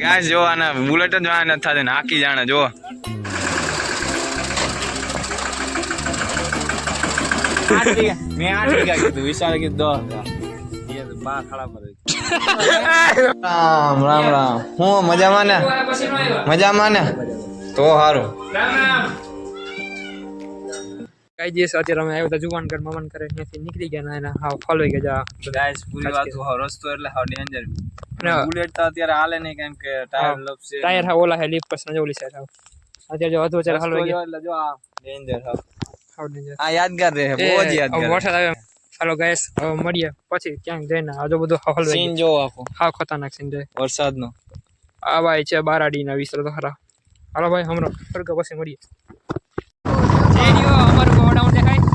ગાય જો આના બુલેટ જ વાય નથી થતી ને હાકી જાણે જો મેં આઠ વીઘા કીધું વિશાળ કીધું દસ બા ખડા પર રામ રામ રામ. હું મજામાં ને? મજામાં ને? તો સારું કઈ દિવસ અત્યારે અમે આવ્યા હતા જુવાનગઢ મમન કરે ત્યાંથી નીકળી ગયા ને એના હા ફોલવાઈ ગયા ગાઈસ પૂરી વાત રસ્તો એટલે હા ડેન્જર. બુલેટ તો અત્યારે હાલે નહીં કેમ કે ટાયર. લપસે ટાયર હા ઓલા હે લીફ પર ઓલી સાઈડ અત્યારે જો અધો ચાલ રસ્તો ગયા. એટલે જો આ ડેન્જર હા. આ યાદગાર રહે બહુ જ યાદગાર વરસાદ આવે ચાલો ગાઈસ હવે મળીએ પછી ક્યાંક જઈને. આજો બધો હાવ સીન જો આખો. હા ખતરનાક સીન છે. વરસાદનો. આ ભાઈ છે બારાડીના વિસ્તાર તો ખરા હાલો ભાઈ હમણાં. ફરક પછી મળીએ. રેડિયો અમારું ગોડાઉન દેખાય.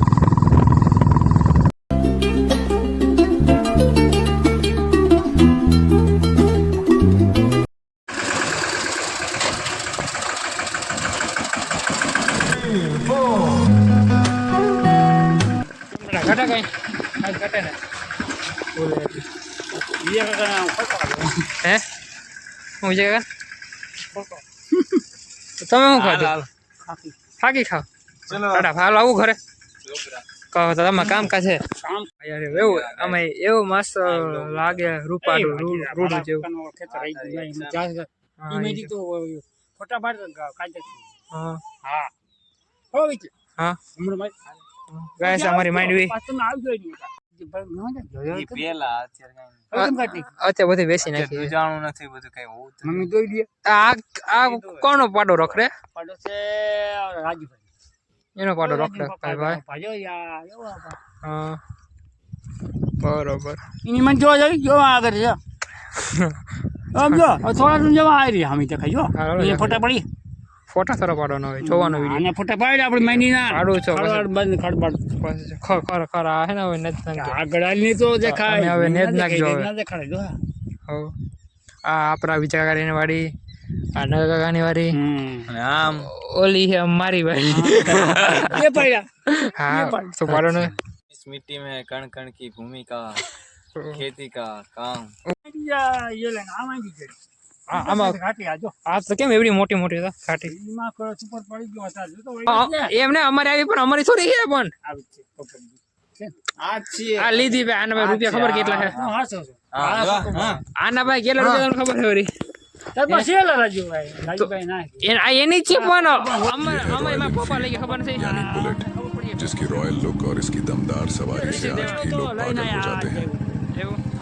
હે? હું છે કાકા તો તમે શું ખાધું? ફાકી ખાવ. ચલો. ટાટા હાલ આવું ઘરે. કહો તો તમે કામ કાજ છે એવું અમે એવું મસ્ત લાગે રૂપાડું રૂડું જેવું. હા, એ છે. હા. હા. ગાય અમારી માંડવી. ઈ પેલા અત્યારે કાંઈ બેસી નાખી? દૂજાણું નથી બધું કઈ હોવું જ નથી. આ આ કોનો પાડો રખડે? એનો પાડો રખડે ભાઈ. ભાઈ. હા. બરોબર. એની મને જોવા જઈ જોવા આગળ છે આમ જો થોડા જવા આવી રહી હમી તો ખાઈ જો. ફોટા પડી. ફોટા સારો પાડવાનો હોય જોવાનો વિડીયો આને ફોટા પાડી આપણે મહિની ના પાડું છો પછી. ખડબડ બંધ ખડબડ પછી ખર ખર ખર આ હે ને હવે નથી નાખતો. આગળ આવીને તો દેખાય અમે હવે નેજ ના નાખજો દેખાય, હવે. ના દેખાડે જો હવ. આ આપણા વિચાર કાકાની વાડી આ નગર કાકાની વાડી હમ અને આમ ઓલી છે મારી વાડી એ પડ્યા હા તો પાડો ને इस मिट्टी में कण कण की भूमिका खेती का काम યા, એ લઈને આમાં આવી ગઈ. આ- આમાં ઘાટી આ જો આ તો કેમ એવડી મોટી મોટી હતા ખાટી એમાં કરો સુપર પડી ગયો હતા જો તો વળી આ- એટલે એમને અમારે આવી પણ અમારી થોડી છે પણ આવી જ છે પકડી છે આ છીએ આ લીધી ભાઈ આના ભાઈ રૂપિયા ખબર કેટલા છે હા હાસો છો હા, જો, હા. આના ભાઈ કેટલા રૂપિયા તમને ખબર છે વળી તાર પાસે છે લા રાજુભાઈ રાજુભાઈ ના એ- આ એની જ છે પણ અમારે અમારે એમાં પપ્પા લઈ ગયા ખબર નથી यानी बुलेट जिसकी रॉयल लुक और इसकी दमदार सवारी से आज भी लोग पागल हो जाते हैं એવું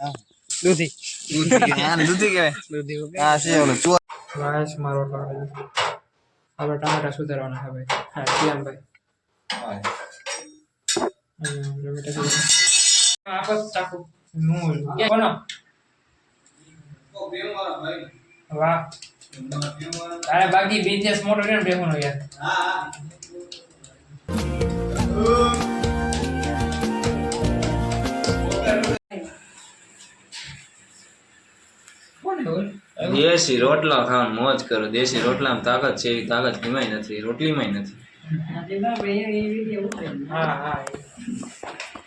હા હવે ટમેટા સુધારવાના ભાઈ હા સુધારવાના. આપો ચાકુ હું કે કોનો વાહ તારે બાકી બિઝનેસ મોટો છે ને બેહવાનો યાર દેશી રોટલા ખાવાનું મોજ કરો. દેશી રોટલામાં તાકાત છે એવી તાકાત એમાંય નથી. રોટલીમાંય નથી. હા હા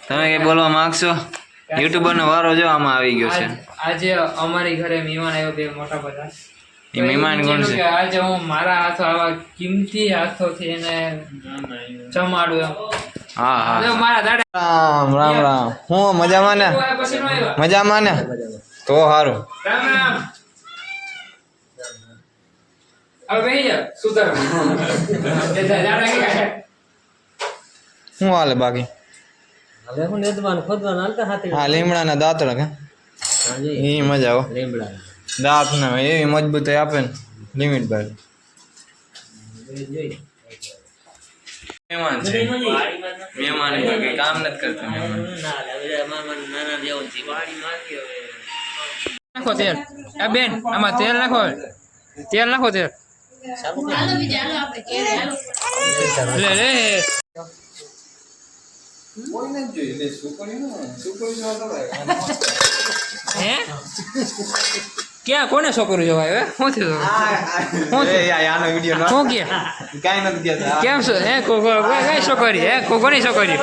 તમે કઈ બોલવા માંગશો? યુટ્યુબર નો વારો જો આમાં આવી ગયો છે. આજે અમારી ઘરે મહેમાન આવ્યો બે મોટા બધા. એ મહેમાન કોણ છે? આજે હું મારા હાથો આવા કિંમતી હાથોથી એને જમાડું એમ. હા હા. મારા દાડા રામ રામ રામ. હું મજામાં ને? મજામાં ને? તો સારું રામ રામ હવે બેહી જા સુધર દાડા કે કાઢે શું હાલે બાકી હા લીમડાના દાંતડા કે એ મજા આવો દાંત ને એવી મજબૂતાઈ આપે ને લિમિટ ભાઈ મહેમાન છે મહેમાન કઈ કામ નથી કરતા મહેમાન નાખો તેલ આ બેન આમાં તેલ નાખો તેલ નાખો તેલ લે લે હે ક્યાં કોને છોકરું જોવાય હવે શું થયું આનો વીડિયો શું કે કાંઈ નથી કેમ છો હે કો કો કઈ છોકરી હે કોની છોકરી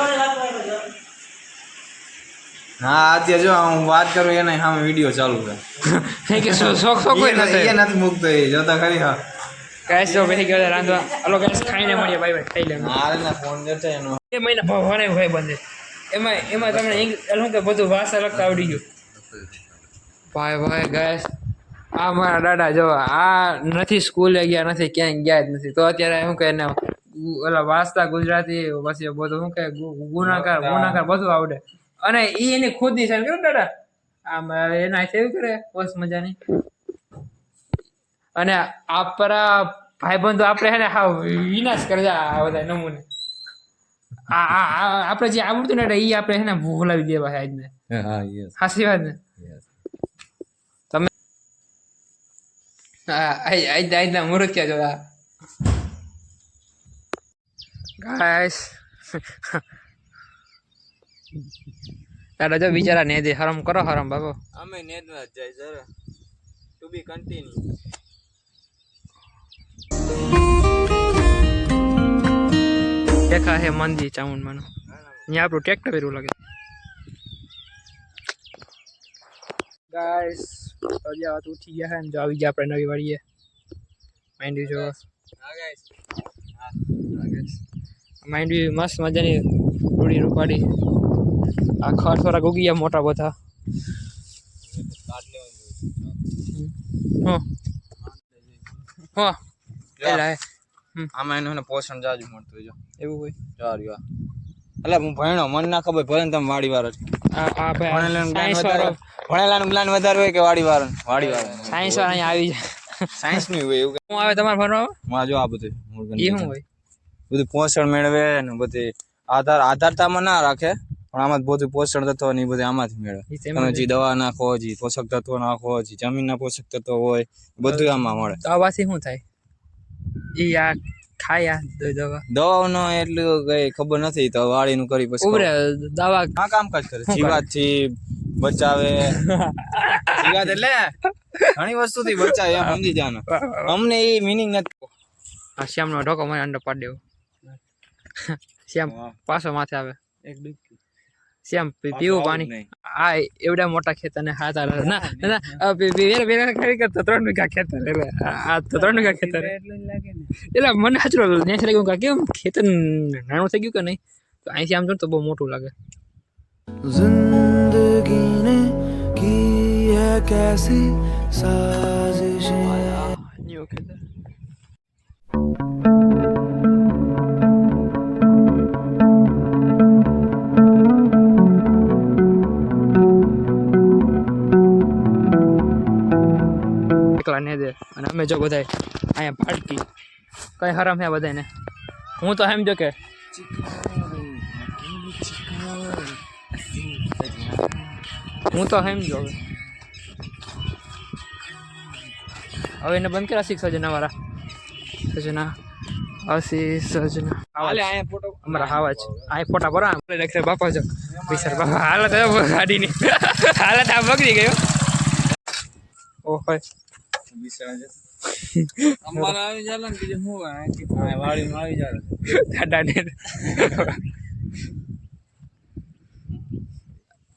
હા અત્યારે જો હું વાત કરું એને સામે વીડિયો ચાલુ છે. કે શોખ શોખ કોઈ નથી- એ નથી મૂકતો એ જોતા ખરી હા. ગાઈસ જો બેસી ગયો રાંધવા. હલો ગાઈસ ખાઈને મળીએ. બાય બાય ખાઈ લે. મારે ના ફોન કરતા એનો. એ મહિના ભણે ભાઈ બંધે એમાં એમાં તમને શું કે બધું ભાષા લખતા આવડી ગયું. ભાઈ ભાઈ ગાઈસ આ મારા દાદા જો આ નથી સ્કૂલે ગયા નથી ક્યાંય ગયા જ નથી. તો અત્યારે શું કે એને ઓલા વાંચતા ગુજરાતી પછી બધું શું કે ગુનાકાર ગુનાકાર બધું આવડે. અને ઈ એની ખુદ નિશાન કેવું દાદા આમ એના સેવ કરે બસ મજાની. અને આપણા ભાઈબંધો આપણે હે ને હા વિનાશ કરજા આ બધા નમૂને. આ આપણે જે આવડતું ને એ આપણે હે ને ભૂલાવી દેવા છે આજને. હા યસ. સાચી વાત ને? તમે હા આજ આજના મુહૂર્ત ક્યાં જોયા ગાઈસ. દાદા જો બિચારા ને દે હરમ કરો હરમ બાબો. અમે નેદવા જ જાય જરા. ટુ બી કન્ટિન્યુ દેખા હે મંદિર ચામુંડમાનું અહીંયા આપણું ટ્રેક્ટર એવું લાગે. ગાઈસ હજી વાત ઉઠી ગયા છે ને જો આવી ગયા આપણે નવી વાળીએ માઇન્ડ જો. માઇન્ડ મસ્ત મજાની રૂડી રૂપાડી આ ખર થોડાક ઉગી ગયા મોટા બધા. આમાં એનું પોષણ જાજુ મળતું હોય એવું હોય? સારું એટલે હું ભણ્યો મને ના ખબર ભલે ને તમે વાડી વાર ભણેલાનું જ્ઞાન વધારે હોય કે વાડી વાર વાડી વાર સાયન્સ વાળા અહીંયા આવી જાય. સાયન્સનું હોય એવું આવે તમારે ભણવા? માં જો આ બધું એ શું હોય? બધું પોષણ મેળવે ને બધી આધાર આધારતામાં ના રાખે. પણ આમાં બધું પોષણ તત્વો ને એ બધું આમાંથી મેળવે. તમે જે દવા નાખો જે પોષક તત્વો નાખો જે જમીનના પોષક તત્વો હોય બધું આમાં મળે. દવાથી શું થાય? એ આ ખાય આ દવા? દવાઓનો એટલું કઈ ખબર નથી તો વાડીનું કરી પછી ઉભરે દવા હા કામકાજ કરે. શું કરે? બચાવે. જીવાત એટલે ઘણી વસ્તુથી બચાવે એમ સમજી જાનો. અમને એ મિનિંગ નથી. આ શ્યામનો ઢોકો મને અંડો પાડી દેવો. શ્યામ પાછો માથે આવે. શ્યામ પીવું પાણી. આ એવડા મોટા ખેતર ને હાથ આલે ના ના વેરા વેરા ખરી કરતા ત્રણ વીઘા ખેતર એટલે આ તો ત્રણ વીઘા ખેતર એટલે મને હાચરો નેસ લાગ્યું કે કેમ? ખેતર નાનું થઈ ગયું કે નહીં? તો અહીંથી આમ જો તો બહુ મોટું લાગે. જિંદગી ને કી હે કેસી સાજિશ. ન્યુ ખેતર. એકલા ને દે અને અમે જો બધાય અહીંયા પાડકી કઈ હરામ હે બધાને હું તો એમ જો કે હું તો એમ જો હવે એને બંધ કર્યા શીખ સજના વાળા. સજના. ફોટો. અમારા હાવા છે ફોટા ભરા આમ. બાપા જો. વિસર બાપા ગાડીની હાલત આ બગડી ગયો ઓહો. અમારે આવી જાય ને બીજું શું હોય? આવી જાય દાદાને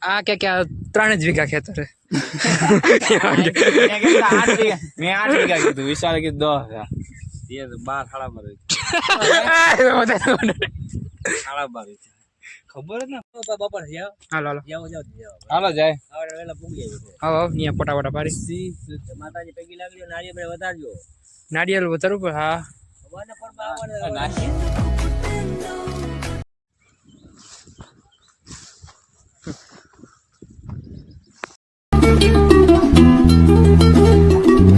આ કે કે ત્રણ જ વીઘા ખેતર મેં આઠ વીઘા કીધું વિશાલે કીધું દસ હજાર. બાર સાડા બાર સાડા બાર ખબર જ ના બાપા હાલો હાલો. હાલો જાય. આવો આવો અહીંયા ફોટા ફોટા પાડી. માતાજી પૈકી લાગી નારિયેળ વધારજો. નારિયેલ વધારવું પણ હા. નાખી